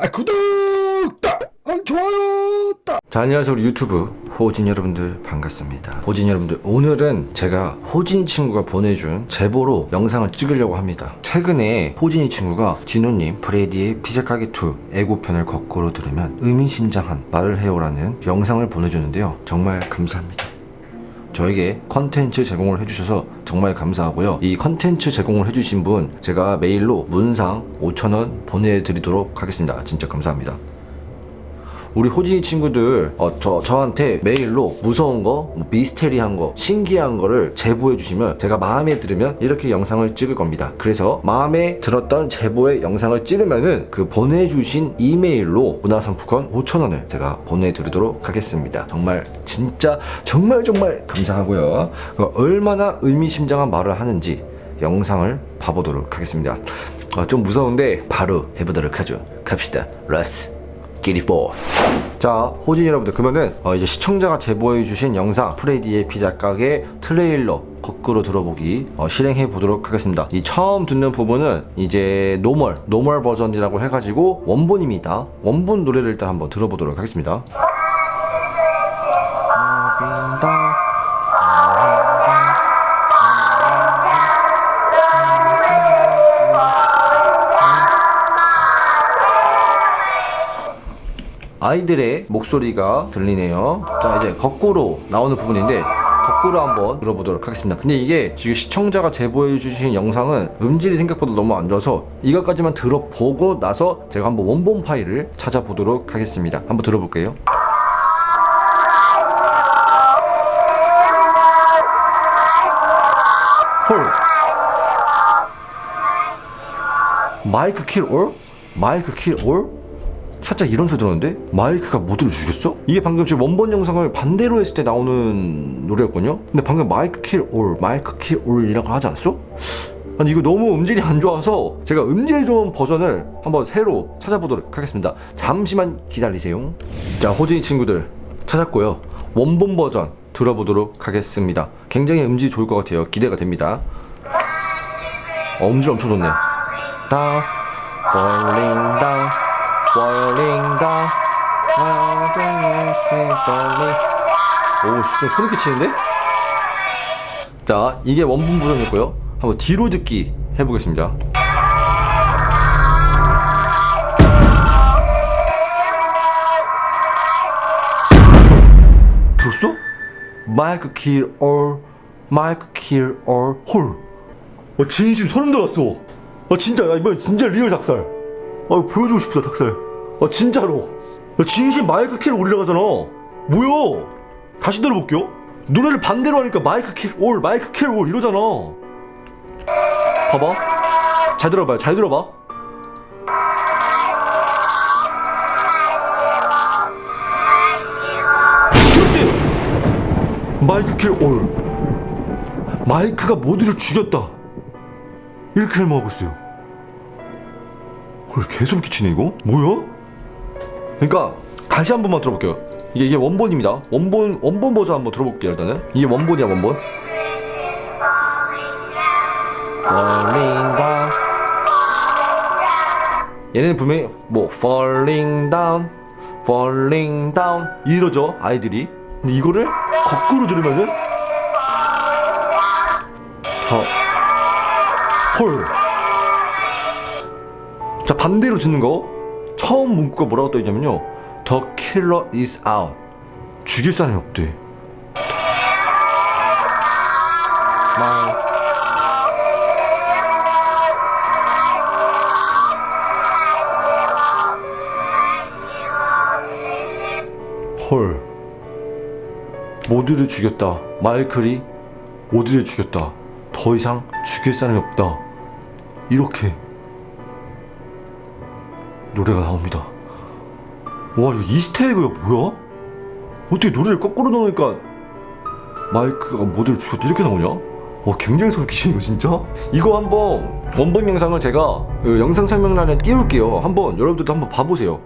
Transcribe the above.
아 구독 딱 아, 좋아요 딱. 자 안녕하세요 우리 유튜브 호진 여러분들 반갑습니다. 호진 여러분들 오늘은 제가 호진 친구가 보내준 제보로 영상을 찍으려고 합니다. 최근에 호진이 친구가 진호님 브레디의 피자 가게 2 애고편을 거꾸로 들으면 의미심장한 말을 해요라는 영상을 보내줬는데요. 정말 감사합니다. 저에게 컨텐츠 제공을 해주셔서 정말 감사하고요. 이 컨텐츠 제공을 해주신 분 제가 메일로 문상 5,000원 보내드리도록 하겠습니다. 진짜 감사합니다. 우리 호진이 친구들 어, 저, 저한테 메일로 무서운 거, 뭐 미스테리한 거, 신기한 거를 제보해 주시면 제가 마음에 들으면 이렇게 영상을 찍을 겁니다. 그래서 마음에 들었던 제보의 영상을 찍으면은 그 보내주신 이메일로 문화상품권 5,000원을 제가 보내드리도록 하겠습니다. 정말 진짜 정말 정말 감사하고요. 어, 얼마나 의미심장한 말을 하는지 영상을 봐보도록 하겠습니다. 어, 좀 무서운데 바로 해보도록 하죠. 갑시다. 러스. 기리포 자 호진 여러분들 그러면은 어, 이제 시청자가 제보해 주신 영상 프레디의 피자 가게 트레일러 거꾸로 들어보기 어, 실행해 보도록 하겠습니다. 이 처음 듣는 부분은 이제 노멀 노멀 버전이라고 해가지고 원본입니다. 원본 노래를 일단 한번 들어보도록 하겠습니다 아이들의 목소리가 들리네요. 자, 이제 거꾸로 나오는 부분인데 거꾸로 한번 들어보도록 하겠습니다. 근데 이게 지금 시청자가 제보해 주신 영상은 음질이 생각보다 너무 안 좋아서 이것까지만 들어보고 나서 제가 한번 원본 파일을 찾아보도록 하겠습니다. 한번 들어볼게요. 헐. 마이크 킬 올? 마이크 킬 올? 살짝 이런 소리 들었는데 마이크가 모두를 죽였어? 이게 방금 지금 원본 영상을 반대로 했을 때 나오는 노래였거든요. 근데 방금 마이크 킬 올, 마이크 킬 올이라고 하지 않았어? 아니 이거 너무 음질이 안 좋아서 제가 음질 좋은 버전을 한번 새로 찾아보도록 하겠습니다. 잠시만 기다리세요. 자 호진이 친구들 찾았고요. 원본 버전 들어보도록 하겠습니다. 굉장히 음질이 좋을 것 같아요. 기대가 됩니다. 어, 음질 엄청 좋네. 다 falling down, falling down. 오, 씨, 좀 소름 끼치는데? 자, 이게 원본 버전이었고요. 한번 뒤로 듣기 해보겠습니다. 들었어? 마이크 킬 올, 마이크 킬 올, 홀. 어, 진심 소름 돋았어. 어, 진짜, 야, 이번엔 진짜 리얼 닭살. 어, 보여주고 싶다, 닭살. 어, 진짜로. 야, 진심 마이크 킬 올이라고 하잖아. 뭐야? 다시 들어볼게요. 노래를 반대로 하니까 마이크 킬 올, 마이크 킬 올 이러잖아. 봐봐. 잘 들어봐요, 잘 들어봐. 들었지? 마이크 킬 올. 마이크가 모두를 죽였다. 이렇게 설명하고 있어요. 헐, 개소름 끼치네, 이거? 뭐야? 그러니까, 다시 한 번만 들어볼게요. 이게, 이게 원본입니다. 원본, 원본 버전 한번 들어볼게요, 일단은. 이게 원본이야, 원본. Falling down. 얘네는 분명히 뭐 falling down, falling down 이러죠 아이들이. 근데 이거를 거꾸로 들으면은 더 헐. 자 반대로 듣는 거 처음 문구가 뭐라고 떠 있냐면요. The killer is out. 죽일 사람이 없대. My 헐. 모두를 죽였다. 마이클이 모두를 죽였다. 더 이상 죽일 사람이 없다. 이렇게 노래가 나옵니다. 와, 이거 이스터에그야 뭐야? 어떻게 노래를 거꾸로 넣으니까 마이크가 모두를 죽였다 이렇게 나오냐? 와, 굉장히 소름 끼치는 거 진짜? 이거 한번 원본 영상을 제가 그 영상 설명란에 띄울게요. 한번 여러분들도 한번 봐보세요.